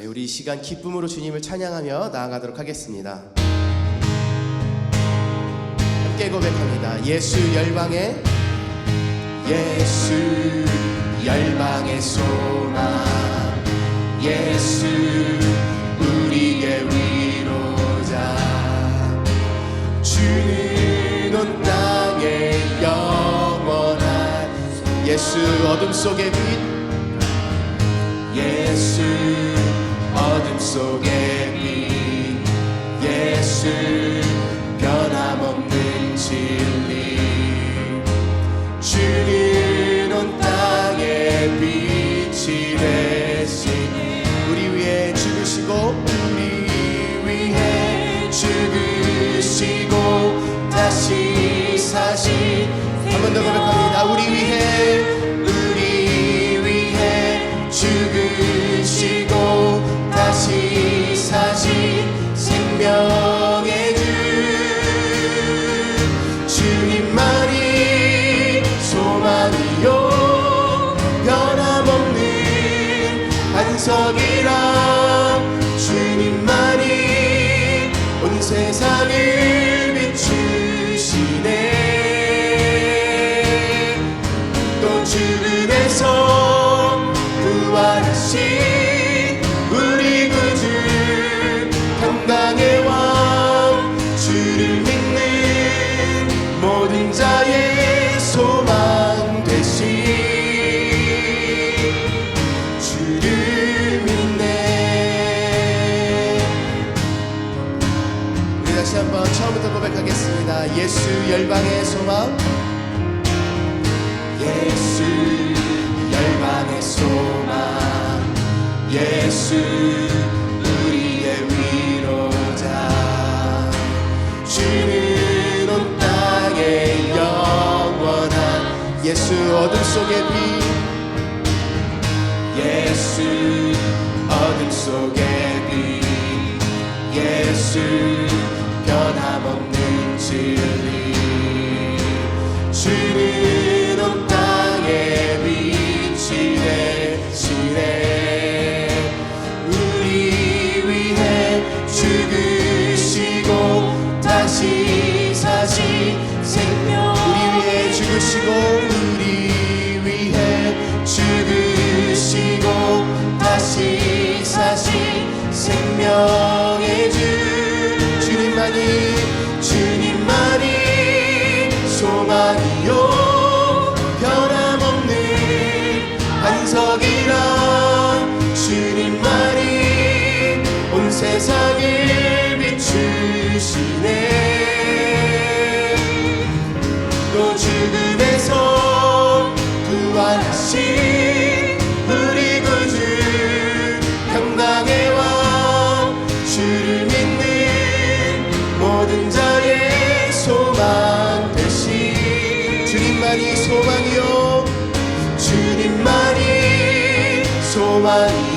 네, 우리 이 시간 기쁨으로 주님을 찬양하며 나아가도록 하겠습니다. 함께 고백합니다. 예수 열방의 예수 열방의 소망 예수 우리의 위로자 주는 온 땅에 영원한 예수 어둠 속의 빛 예수 어둠 속의 빛 예수 변함없는 진 생명의 주 주님만이 소망이요. 변함없는 반석이라 주님만이 온 세상을 비추시네. 또 죽음에서 부활하신 예수 우리의 위로자. 주는 온 땅에 영원한 예수 어둠 속의 빛 예수 어둠 속의 죽으시고 다시 사신 생명 우리 위해 죽으시고 우리 위해 죽으시고 다시 사신 생명의 주. 주님만이 주님만이 소망이요. 변함없는 반석이라 주님만이 온 세상을 비추시네. 또 죽음에서 부활하신 우리 구주 평강의 왕 주를 믿는 모든 자의 소망 되신 주님만이 소망이요. 주님만이 소망이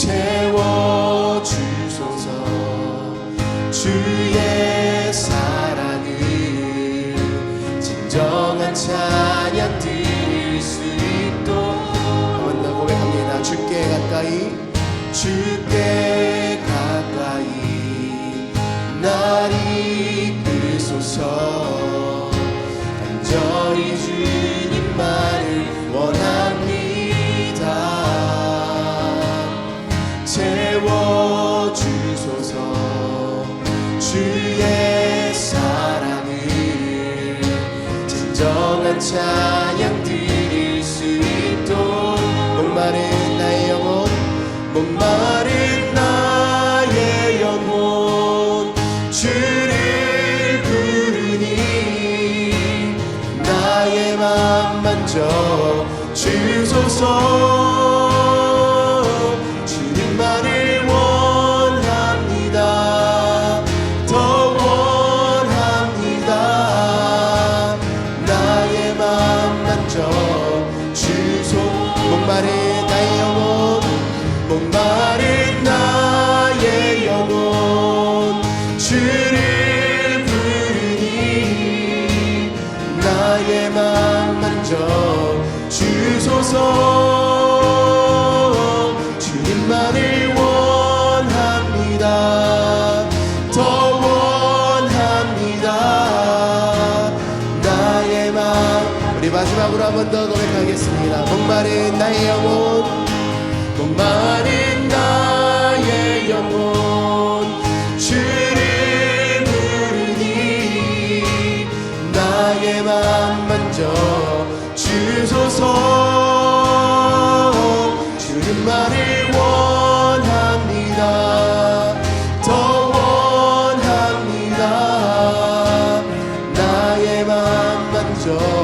채워 주소서. 주의 사랑을 진정한 찬양 드릴 수 있도록. 더 고백합니다. 주께 가까이 주 정한 찬양 드릴 수 있도록 목마른 나의 영혼 목마른 나의 영혼 주를 부르니 나의 맘 만져 주소서 번 더 고백하겠습니다. 목마른 나의 영혼 목마른 나의 영혼 주를 부르니 나의 맘 만져 주소서. 맘 만져